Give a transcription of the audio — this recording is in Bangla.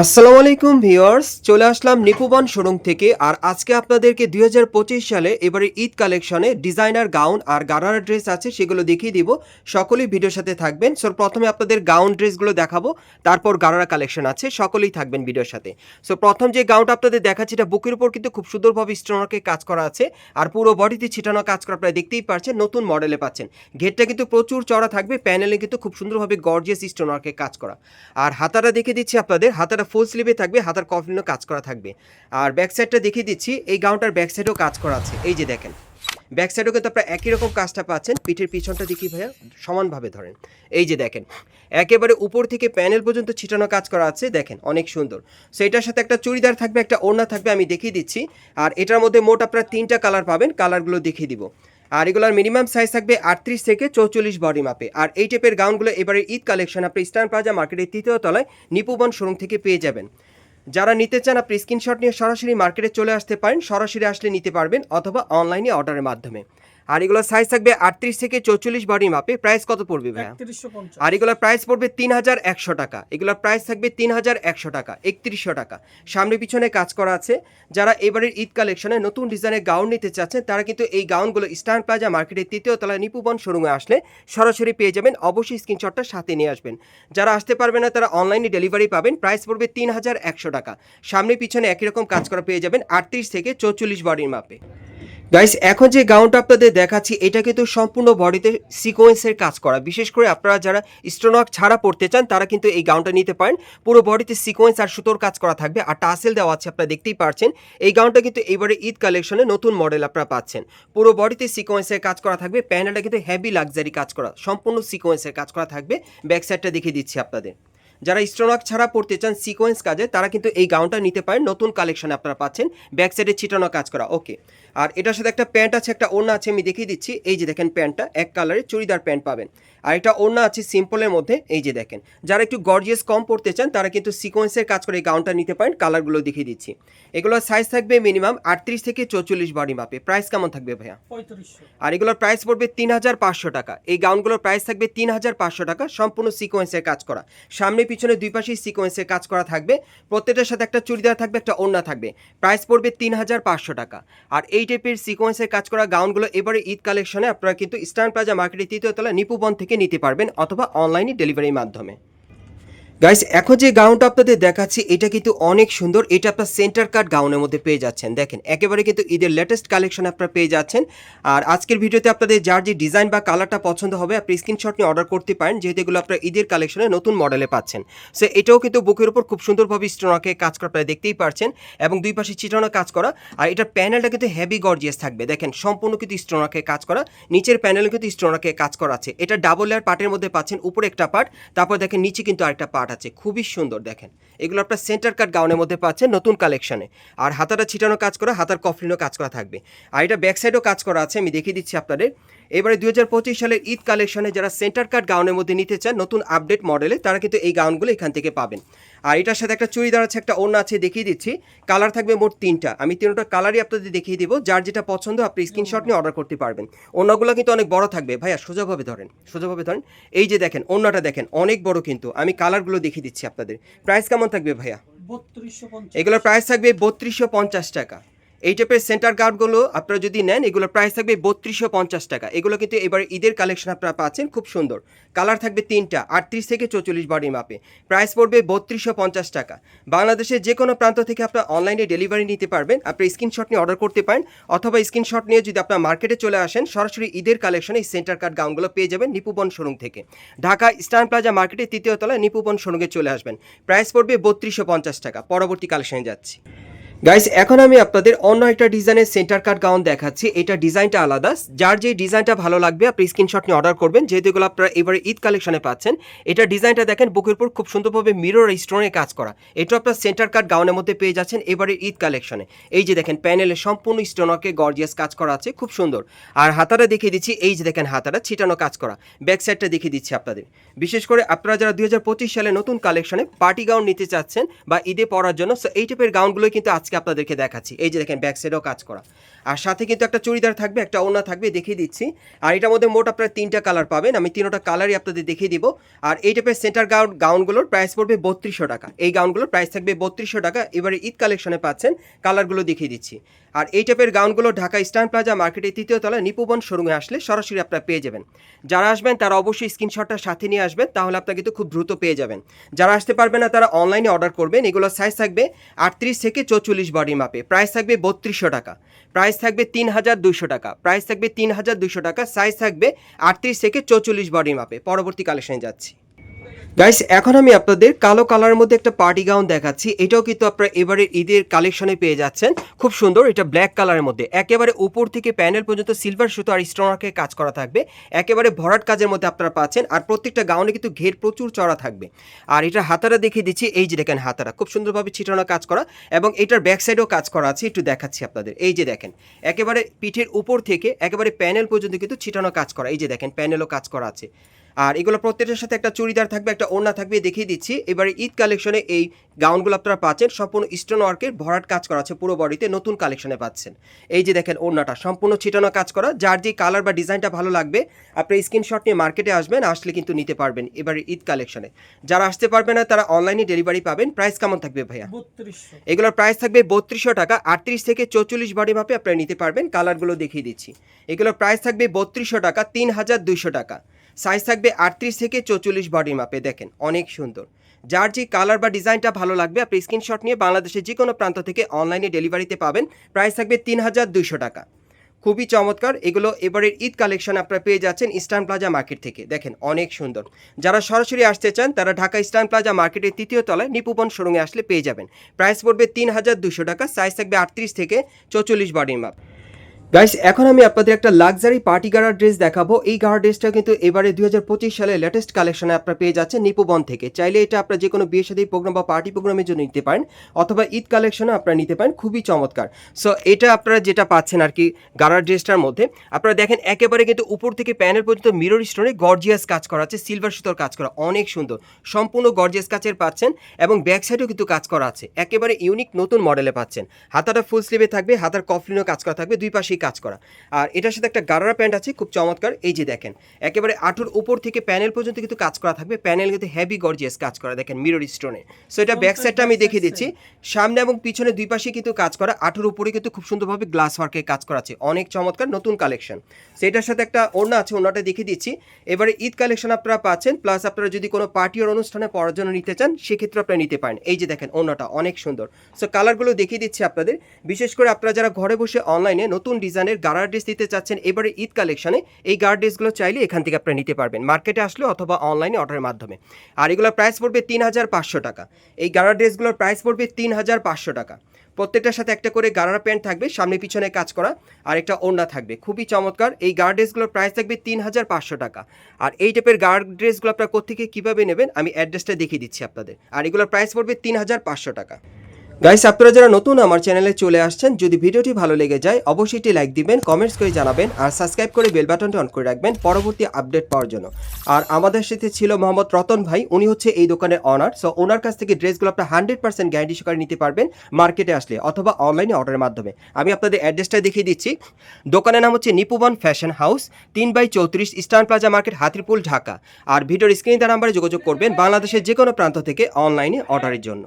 আসসালামু আলাইকুম ভিউয়ার্স, চলে আসলাম নিপুবন শোরুম থেকে। আর আজকে আপনাদেরকে দুই হাজার পঁচিশ সালে এবারে ঈদ কালেকশনে ডিজাইনার গাউন আর গারারা ড্রেস আছে, সেগুলো দেখিয়ে দিব। সকলেই ভিডিওর সাথে থাকবেন। সো প্রথমে আপনাদের গাউন ড্রেসগুলো দেখাবো, তারপর গারারা কালেকশন আছে, সকলেই থাকবেন ভিডিওর সাথে। সো প্রথম যে গাউনটা আপনাদের দেখাচ্ছি, এটা বুকের উপর কিন্তু খুব সুন্দরভাবে স্টোনকে কাজ করা আছে, আর পুরো বডিতে ছিটানো কাজ করা আপনারা দেখতেই পাচ্ছেন, নতুন মডেলে পাচ্ছেন। ঘেরটা কিন্তু প্রচুর চড়া থাকবে প্যানেলে কিন্তু খুব সুন্দরভাবে গর্জিয়াস স্টোনকে কাজ করা। আর হাতাটা দেখে দিচ্ছি আপনাদের, হাতাটা ফুল স্লিভে থাকবে, হাতার কফলিনও কাজ করা থাকবে। আর ব্যাক সাইডটা দেখিয়ে দিচ্ছি, এই গাউনটার ব্যাক সাইডেও কাজ করা আছে। এই যে দেখেন ব্যাক সাইডেও কিন্তু আপনারা একই রকম কাজটা পাচ্ছেন, পিঠের পিছনটা দেখি ভাইয়া, সমানভাবে ধরেন। এই যে দেখেন, একেবারে উপর থেকে প্যানেল পর্যন্ত ছিটানো কাজ করা আছে, দেখেন অনেক সুন্দর। সো এটার সাথে একটা চুড়িদার থাকবে, একটা ওড়না থাকবে, আমি দেখিয়ে দিচ্ছি। আর এটার মধ্যে মোট আপনারা তিনটা কালার পাবেন কালারগুলো দেখিয়ে দিব। আর এগুলোর মিনিমাম সাইজ থাকবে আটত্রিশ থেকে চৌচল্লিশ বডি মাপে আর এই টাইপের গাউনগুলো এবারে ঈদ কালেকশন আপনি ইস্টার্ন প্লাজা মার্কেটের তৃতীয় তলায় নিপুবন শোরুম থেকে পেয়ে যাবেন। যারা নিতে চান আপনি স্ক্রিনশট নিয়ে সরাসরি মার্কেটে চলে আসতে পারেন, সরাসরি আসলে নিতে পারবেন অথবা অনলাইনে অর্ডারের মাধ্যমে। আর এগুলোর সাইজ থাকবে আটত্রিশ থেকে চৌচল্লিশ বডি মাপে প্রাইস কত পড়বে ভাইয়া? আর এগুলোর প্রাইস পড়বে তিন হাজার একশো টাকা। এগুলোর প্রাইস থাকবে তিন হাজার একশো টাকা একত্রিশশো টাকা। সামনে পিছনে কাজ করা আছে। যারা এবারের ঈদ কালেকশনে নতুন ডিজাইনের গাউন নিতে চাচ্ছেন তারা কিন্তু এই গাউনগুলো স্টার প্লাজা মার্কেটের তৃতীয় তলায় নিপুবন শোরুমে আসলে সরাসরি পেয়ে যাবেন। অবশ্যই স্ক্রিনশটটা সাথে নিয়ে আসবেন। যারা আসতে পারবে না তারা অনলাইনে ডেলিভারি পাবেন। প্রাইস পড়বে তিন হাজার একশো টাকা। সামনে পিছনে একই রকম কাজ করা পেয়ে যাবেন আটত্রিশ থেকে চৌচল্লিশ বডির মাপে গাইস এখন যে গাউনটা আপনাদের দেখাচ্ছি, এটা কিন্তু সম্পূর্ণ বডিতে সিকোয়েন্সের কাজ করা। বিশেষ করে আপনারা যারা স্টোনওয়ার্ক ছাড়া পড়তে চান, তারা কিন্তু এই গাউনটা নিতে পারেন। পুরো বডিতে সিকোয়েন্স আর সুতোর কাজ করা থাকবে। আর টাসেল দেওয়া আছে, আপনারা দেখতেই পারছেন। এই গাউনটা কিন্তু এবারে ঈদ কালেকশনে নতুন মডেল আপনারা পাচ্ছেন। পুরো বডিতে সিকোয়েন্সের কাজ করা থাকবে। প্যানেলটা কিন্তু হেভি লাক্সারি কাজ করা। সম্পূর্ণ সিকোয়েন্সের কাজ করা থাকবে। ব্যাক সাইডটা দেখিয়ে দিচ্ছি আপনাদের। যারা স্টোনওয়ার্ক ছাড়া পড়তে চান সিকোয়েন্স কাজে তারা কিন্তু এই গাউনটা নিতে পারেন। নতুন কালেকশনে আপনারা পাচ্ছেন। ব্যাক সাইডে ছিটানো কাজ করা। ওকে আর এটার সাথে একটা প্যান্ট আছে একটা ওড়না আছে আমি দেখিয়ে দিচ্ছি। এই যে দেখেন প্যান্টটা এক কালারের চুড়িদার প্যান্ট পাবেন। আর এটা ওড়না আছে সিম্পলের মধ্যে এই যে দেখেন। যারা একটু গর্জিয়াস কম পড়তে চান তারা কিন্তু সিকোয়েন্সের কাজ করে এই গাউনটা নিতে পারেন। কালারগুলো দেখিয়ে দিচ্ছি। এগুলোর সাইজ থাকবে মিনিমাম আটত্রিশ থেকে চৌচল্লিশ বডি মাপে প্রাইস কেমন থাকবে ভাইয়া? আর এগুলোর প্রাইস পড়বে তিন হাজার পাঁচশো টাকা। এই গাউনগুলোর প্রাইস থাকবে তিন হাজার পাঁচশো টাকা। সম্পূর্ণ সিকোয়েন্সের কাজ করা। সামনে পিছনে দুই পাশেই সিকোয়েন্সের কাজ করা থাকবে। প্রত্যেকটার সাথে একটা চুড়িদার থাকবে, একটা ওড়না থাকবে। প্রাইস পড়বে তিন হাজার পাঁচশো টাকা। আর এই টাইপের সিকোয়েন্সের কাজ করা গাউনগুলো এবারে ঈদ কালেকশনে আপনারা কিন্তু স্টার প্লাজা মার্কেটের তৃতীয় তলা নিপুবন থেকে নিতে পারবেন অথবা অনলাইনে ডেলিভারির মাধ্যমে। গাইস এখন যে গাউনটা আপনাদের দেখাচ্ছি, এটা কিন্তু অনেক সুন্দর। এটা আপনার সেন্টার কাট গাউনের মধ্যে পেয়ে যাচ্ছেন। দেখেন, একেবারে কিন্তু ঈদের লেটেস্ট কালেকশন আপনারা পেয়ে যাচ্ছেন। আর আজকের ভিডিওতে আপনাদের যার যে ডিজাইন বা কালারটা পছন্দ হবে, আপনি স্ক্রিনশট নিয়ে অর্ডার করতে পারেন, যেহেতু এগুলো আপনার ঈদের কালেকশনে নতুন মডেলে পাচ্ছেন। সো এটাও কিন্তু বুকের উপর খুব সুন্দরভাবে স্টোনাকে কাজ করা আপনারা দেখতেই পারছেন এবং দুই পাশে চিটানো কাজ করা। আর এটার প্যানেলটা কিন্তু হেভি গর্জিয়াস থাকবে। দেখেন, সম্পূর্ণ কিন্তু স্টোনাকে কাজ করা। নিচের প্যানেলে কিন্তু স্টোনাকে কাজ করা আছে। এটা ডাবল লেয়ার পার্টের মধ্যে পাচ্ছেন, উপরে একটা পার্ট তারপর দেখেন, নিচে কিন্তু আরেকটা পার্ট আছে, খুবই সুন্দর, দেখেন। এগুলো আপনার সেন্টার কাট গাউনের মধ্যে পাচ্ছেন, নতুন কালেকশানে আর হাতাটা ছিটানো কাজ করা, হাতার কফলিনও কাজ করা থাকবে। আর এটা ব্যাক সাইডও কাজ করা আছে, আমি দেখিয়ে দিচ্ছি আপনাদের। এবারে দু হাজার পঁচিশ সালের ঈদ কালেকশনে যারা সেন্টার কাট গাউনের মধ্যে নিতে চান, নতুন আপডেট মডেলে তারা কিন্তু এই গাউনগুলো এখান থেকে পাবেন। আর এটার সাথে একটা চুড়িদার আছে একটা ওড়না আছে দেখিয়ে দিচ্ছি। কালার থাকবে মোট তিনটা। আমি তিনটা কালারই আপনাদের দেখিয়ে দিব যার যেটা পছন্দ আপনি স্ক্রিনশট নিয়ে অর্ডার করতে পারবেন। ওড়নাগুলো কিন্তু অনেক বড় থাকবে। ভাইয়া সোজাভাবে ধরেন সোজাভাবে ধরেন। এই যে দেখেন ওড়নাটা দেখেন অনেক বড় কিন্তু। আমি কালারগুলো দেখিয়ে দিচ্ছি আপনাদের। প্রাইস কেমন থাকবে ভাইয়া? বত্রিশশো এগুলোর প্রাইস থাকবে বত্রিশশো পঞ্চাশ টাকা। এই টাইপের সেন্টার গার্ডগুলো আপনারা যদি নেন, এগুলোর প্রাইস থাকবে বত্রিশশো পঞ্চাশ টাকা। এগুলো কিন্তু এবার ঈদের কালেকশন আপনারা পাচ্ছেন, খুব সুন্দর। কালার থাকবে তিনটা, আটত্রিশ থেকে চৌচল্লিশ বডি মাপে প্রাইস পড়বে বত্রিশশো পঞ্চাশ টাকা। বাংলাদেশের যে কোনো প্রান্ত থেকে আপনার অনলাইনে ডেলিভারি নিতে পারবেন। আপনি স্ক্রিনশট নিয়ে অর্ডার করতে পারেন, অথবা স্ক্রিনশট নিয়ে যদি আপনার মার্কেটে চলে আসেন, সরাসরি ঈদের কালেকশনে এই সেন্টার কার্ড গাউনগুলো পেয়ে যাবেন নিপুবন শোরুম থেকে। ঢাকা স্টার প্লাজা মার্কেটের তৃতীয় তলায় নিপুবন শোরুমে চলে আসবেন। প্রাইস পড়বে বত্রিশশো পঞ্চাশ টাকা। পরবর্তী কালেকশনে যাচ্ছি। গাইস এখন আমি আপনাদের অন্য একটা ডিজাইনের সেন্টার কাট গাউন দেখাচ্ছি। এটা ডিজাইনটা আলাদা। যার যে ডিজাইনটা ভালো লাগবে, আপনি স্ক্রিনশট নিয়ে অর্ডার করবেন। যেহেতু এগুলো আপনারা এবারে ঈদ কালেকশনে পাচ্ছেন, এটা ডিজাইনটা দেখেন, বুকের উপর খুব সুন্দরভাবে মিরর স্টোনে কাজ করা। এটা আপনার সেন্টার কাট গাউনের মধ্যে পেয়ে যাচ্ছেন এবারে ঈদ কালেকশনে এই যে দেখেন প্যানেলে সম্পূর্ণ স্টোনকে গর্জিয়াস কাজ করা আছে, খুব সুন্দর। আর হাতাটা দেখিয়ে দিচ্ছি, এই যে দেখেন হাতাটা, ছিটানো কাজ করা। ব্যাক সাইডটা দেখিয়ে দিচ্ছি আপনাদের। বিশেষ করে আপনারা যারা দুই হাজার পঁচিশ সালে নতুন কালেকশনে পার্টি গাউন নিতে চাচ্ছেন বা ঈদে পরার জন্য সো এই টাইপের গাউনগুলোই কিন্তু আজকে আপনাদেরকে দেখাচ্ছি। এই যে দেখেন ব্যাক সাইডেও কাজ করা। আর সাথে কিন্তু একটা চুড়িদার থাকবে, একটা ওড়না থাকবে, দেখিয়ে দিচ্ছি। আর এটার মধ্যে মোট আপনারা তিনটা কালার পাবেন। আমি তিনোটা কালারই আপনাদের দেখিয়ে দিব। আর এই টাইপের সেন্টার গাউন গাউনগুলোর প্রাইস পড়বে বত্রিশশো টাকা। এই গাউনগুলোর প্রাইস থাকবে বত্রিশশো টাকা। এবারে ঈদ কালেকশনে পাচ্ছেন, কালারগুলো দেখিয়ে দিচ্ছি। আর এই টাইপের গাউনগুলো ঢাকা ইস্টার্ন প্লাজা মার্কেটের তৃতীয় তলায় নিপুবন শোরুমে আসলে সরাসরি আপনারা পেয়ে যাবেন। যারা আসবেন, তারা অবশ্যই স্ক্রিনশটটা সাথে নিয়ে আসবেন, তাহলে আপনারা কিন্তু খুব দ্রুত পেয়ে যাবেন। যারা আসতে পারবে না, তারা অনলাইনে অর্ডার করবেন। এগুলো সাইজ থাকবে আটত্রিশ থেকে চৌচল্লিশ বডি মাপে প্রাইস থাকবে বত্রিশশো টাকা। প্রাইস থাকবে তিন হাজার দুইশো টাকা। প্রাইস থাকবে তিন হাজার দুইশো টাকা সাইজ থাকবে আটত্রিশ থেকে চৌচল্লিশ বডি মাপে পরবর্তী কালেকশনে যাচ্ছি। গাইস এখন আমি আপনাদের কালো কালারের মধ্যে একটা পার্টি গাউন দেখাচ্ছি। এটাও কিন্তু আপনারা এবারে ঈদের কালেকশনে পেয়ে যাচ্ছেন। খুব সুন্দর, এটা ব্ল্যাক কালারের মধ্যে। একেবারে উপর থেকে প্যানেল পর্যন্ত সিলভার সুতো আর স্টোনারকে কাজ করা থাকবে। একেবারে ভরাট কাজের মধ্যে আপনারা পাচ্ছেন। আর প্রত্যেকটা গাউনে কিন্তু ঘের প্রচুর চড়া থাকবে। আর এটা হাতারা দেখিয়ে দিচ্ছি। এই যে দেখেন হাতারা, খুব সুন্দরভাবে ছিটানো কাজ করা এবং এটার ব্যাক সাইডেও কাজ করা আছে। একটু দেখাচ্ছি আপনাদের। এই যে দেখেন, একেবারে পিঠের উপর থেকে একেবারে প্যানেল পর্যন্ত কিন্তু ছিটানো কাজ করা। এই যে দেখেন প্যানেলও কাজ করা আছে। আর এগুলো প্রত্যেকটার সাথে একটা চুড়িদার থাকবে একটা ওড়না থাকবে দেখিয়ে দিচ্ছি। এবারে ঈদ কালেকশনে এই গাউনগুলো আপনারা পাচ্ছেন। সম্পূর্ণ স্টোন ওয়ার্কের ভরাট কাজ করা আছে পুরো বডিতে নতুন কালেকশনে পাচ্ছেন। এই যে দেখেন ওড়নাটা সম্পূর্ণ ছিটানো কাজ করা। যার যে কালার বা ডিজাইনটা ভালো লাগবে আপনি স্ক্রিনশট নিয়ে মার্কেটে আসবেন আসলে কিন্তু নিতে পারবেন এবারে ঈদ কালেকশনে যারা আসতে পারবে না তারা অনলাইনে ডেলিভারি পাবেন। প্রাইস কেমন থাকবে ভাইয়া? এগুলোর প্রাইস থাকবে বত্রিশশো টাকা। আটত্রিশ থেকে চৌচল্লিশ বডি মাপে আপনারা নিতে পারবেন। কালারগুলো দেখিয়ে দিচ্ছি। এগুলোর প্রাইস থাকবে বত্রিশশো টাকা তিন হাজার দুইশো টাকা। সাইজ থাকবে আটত্রিশ থেকে চৌচল্লিশ বডি মাপে দেখেন, অনেক সুন্দর। যার যে কালার বা ডিজাইনটা ভালো লাগবে, আপনি স্ক্রিনশট নিয়ে বাংলাদেশের যে কোনো প্রান্ত থেকে অনলাইনে ডেলিভারিতে পাবেন। প্রাইস থাকবে তিন হাজার দুইশো টাকা। খুবই চমৎকার, এগুলো এবারের ঈদ কালেকশন আপনারা পেয়ে যাচ্ছেন ইস্টার্ন প্লাজা মার্কেট থেকে। দেখেন, অনেক সুন্দর। যারা সরাসরি আসতে চান, তারা ঢাকা ইস্টার্ন প্লাজা মার্কেটের তৃতীয় তলায় নিপুবন শোরুমে আসলে পেয়ে যাবেন। প্রাইস পড়বে তিন হাজার দুশো টাকা সাইজ থাকবে আটত্রিশ থেকে চৌচল্লিশ বডির মাপ গাইস এখন আমি আপনাদের একটা লাক্সারি পার্টি গাড়ার ড্রেস দেখাবো। এই গাড়ার ড্রেসটা কিন্তু এবারে দুই হাজার পঁচিশ সালে লেটেস্ট কালেকশনে আপনারা পেয়ে যাচ্ছেন নিপুবন থেকে। চাইলে এটা আপনারা যে কোনো বিয়ে সাদী প্রোগ্রাম বা পার্টি প্রোগ্রামের জন্য নিতে পারেন, অথবা ঈদ কালেকশনে আপনারা নিতে পারেন। খুবই চমৎকার। সো এটা আপনারা যেটা পাচ্ছেন আর কি গাড়ার ড্রেসটার মধ্যে, আপনারা দেখেন একেবারে কিন্তু উপর থেকে প্যানেল পর্যন্ত মিরর স্টোনে গর্জিয়াস কাজ করা আছে সিলভার সুতোর কাজ করা, অনেক সুন্দর। সম্পূর্ণ গর্জিয়াস কাচের পাচ্ছেন এবং ব্যাক সাইডেও কিন্তু কাজ করা আছে। একেবারে ইউনিক নতুন মডেলে পাচ্ছেন। হাতাটা ফুল স্লিভে থাকবে, হাতার কফলিনও কাজ করা থাকবে, দুই পাশেই কাজ করা। আর এটার সাথে একটা গারারা প্যান্ট আছে খুব চমৎকার। এই যে দেখেন একেবারে আঁটুর উপর থেকে প্যানেল পর্যন্ত কিন্তু কাজ করা থাকবে। প্যানেল কিন্তু হেভি গর্জিয়াস কাজ করা দেখেন মিরর স্টোনে সো এটা ব্যাক সাইডটা আমি দেখিয়ে দিচ্ছি। সামনে এবং পিছনে দুই পাশে কিন্তু কাজ করা আঁটুর উপরে কিন্তু খুব সুন্দরভাবে গ্লাস ওয়ার্কের কাজ করা আছে। অনেক চমৎকার নতুন কালেকশন সেটার সাথে একটা ওড়না আছে ওড়নাটা দেখিয়ে দিচ্ছি। এবারে ঈদ কালেকশন আপনারা পাচ্ছেন প্লাস আপনারা যদি কোনো পার্টি ওর অনুষ্ঠানে পড়ার জন্য নিতে চান সেক্ষেত্রে আপনারা নিতে পারেন। এই যে দেখেন ওড়নাটা অনেক সুন্দর। সো কালারগুলো দেখিয়ে দিচ্ছি আপনাদের। বিশেষ করে আপনারা যারা ঘরে বসে অনলাইনে নতুন ডিজাইনের গারার ড্রেস দিতে চাচ্ছেন এবারে ঈদ কালেকশনে, এই গার্ড ড্রেসগুলো চাইলে এখান থেকে আপনারা নিতে পারবেন। মার্কেটে আসলে অথবা অনলাইনে অর্ডারের মাধ্যমে। আর এগুলোর প্রাইস পড়বে তিন হাজার পাঁচশো টাকা। এই গারার ড্রেসগুলোর প্রাইস পড়বে তিন হাজার পাঁচশো টাকা। প্রত্যেকটার সাথে একটা করে গারারা প্যান্ট থাকবে, সামনে পিছনে কাজ করা, আর একটা ওড়না থাকবে। খুবই চমৎকার। এই গার্ড ড্রেসগুলোর প্রাইস থাকবে তিন হাজার পাঁচশো টাকা। আর এই টাইপের গার্ড ড্রেসগুলো আপনারা কোথেকে কীভাবে নেবেন, আমি অ্যাড্রেসটা দেখিয়ে দিচ্ছি আপনাদের। আর এগুলোর প্রাইস পড়বে তিন হাজার পাঁচশো টাকা। গাইস আপনারা যারা নতুন আমার চ্যানেলে চলে আসছেন, যদি ভিডিওটি ভালো লেগে যায়, অবশ্যই একটি লাইক দিবেন কমেন্টস করে জানাবেন, আর সাবস্ক্রাইব করে বেল বাটনটি অন করে রাখবেন পরবর্তী আপডেট পাওয়ার জন্য। আর আমাদের সাথে ছিল মোহাম্মদ রতন ভাই, উনি হচ্ছে এই দোকানের অনার সো ওনার কাছ থেকে ড্রেসগুলো আপনার হান্ড্রেড পার্সেন্ট গ্যারান্টি সহকারে নিতে পারবেন মার্কেটে আসলে অথবা অনলাইনে অর্ডারের মাধ্যমে। আমি আপনাদের অ্যাড্রেসটা দেখিয়ে দিচ্ছি। দোকানের নাম হচ্ছে নিপুবন ফ্যাশন হাউস তিন বাই চৌত্রিশ Eastern Plaza market, Hatirpul, Dhaka. আর ভিডিওর স্ক্রিন নাম্বারে যোগাযোগ করবেন বাংলাদেশের যে কোনো প্রান্ত থেকে অনলাইনে অর্ডারের জন্য।